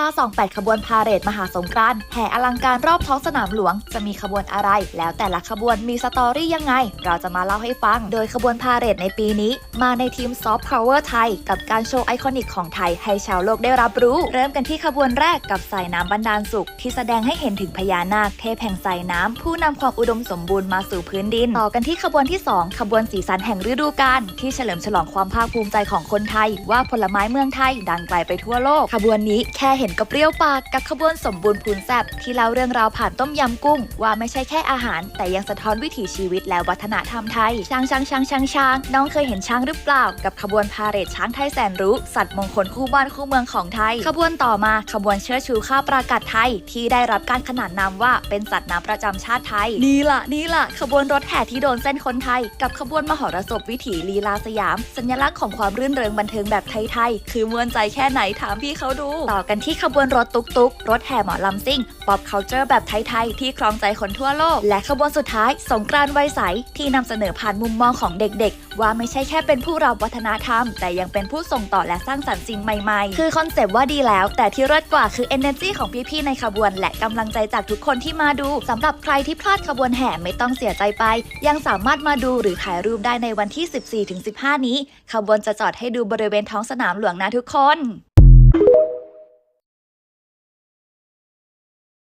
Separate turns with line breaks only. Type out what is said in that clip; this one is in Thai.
528 ขบวนพาเหรดมหาสงกรานต์แห่อลังการรอบท้องสนามหลวง จะมีขบวนอะไร แล้วแต่ละขบวนมีสตอรี่ยังไง เราจะมาเล่าให้ฟัง โดยขบวนพาเหรดในปีนี้ มาในทีมซอฟต์พาวเวอร์ไทย กับการโชว์ไอคอนิกของไทย ให้ชาวโลกได้รับรู้ เริ่มกันที่ขบวนแรกกับสายน้ำบรรดาลสุข ที่แสดงให้เห็นถึงพญานาคเทพแห่งสายน้ำผู้นำความอุดมสมบูรณ์มาสู่พื้นดิน ต่อกันที่ขบวนที่ 2 ขบวนสีสันแห่งฤดูกาลที่เฉลิมฉลองความภาคภูมิใจของคนไทย ว่าผลไม้เมืองไทยดังไกลไปทั่วโลก ขบวนนี้แค่เห็นก็เปรี้ยวปากกับขบวนสมบูรณ์พูนแซบที่เล่าเรื่องราวผ่านต้มยำกุ้ง ว่าไม่ใช่แค่อาหาร แต่ยังสะท้อนวิถีชีวิตและวัฒนธรรมไทย ช้างช้างช้างช้างช้างน้องเคยเห็นช้างหรือเปล่า กับขบวนพาเหรดช้างไทยแสนรู้ สัตว์มงคลคู่บ้านคู่เมืองของไทย ขบวนต่อมาขบวนเชิดชูข้าวประกาศไทย ที่ได้รับการขนานนามว่าเป็นสัตว์น้ำประจำชาติไทยนี่ล่ะนี่ล่ะขบวนรถแห่ที่โดนเส้นคนไทย กับขบวนมหรสพวิถีลีลาสยาม สัญลักษณ์ของความรื่นเริงบันเทิงแบบไทยๆคือมวนใจแค่ไหนถามพี่เขาดู ต่อกันที่ขบวนรถตุกตุกรถแห่หมอลำซิ่งป๊อปเคานเจอร์แบบไทย ๆ ที่ครองใจคนทั่วโลก และขบวนสุดท้าย สงกรานต์วัยใส ที่นำเสนอผ่านมุมมองของเด็กๆ ว่าไม่ใช่แค่เป็นผู้รับวัฒนธรรม แต่ยังเป็นผู้ส่งต่อและสร้างสรรค์สิ่งใหม่ๆ คือคอนเซปต์ว่าดีแล้ว แต่ที่เลิศกว่าคือ energy ของพี่ๆในขบวน และกำลังใจจากทุกคนที่มาดูสำหรับใครที่พลาดขบวนแห่ไม่ต้องเสียใจไป ยังสามารถมาดูหรือถ่ายรูปได้ในวันที่ 14-15 นี้ขบวนจะจอดให้ดูบริเวณท้องสนามหลวงนะทุกคน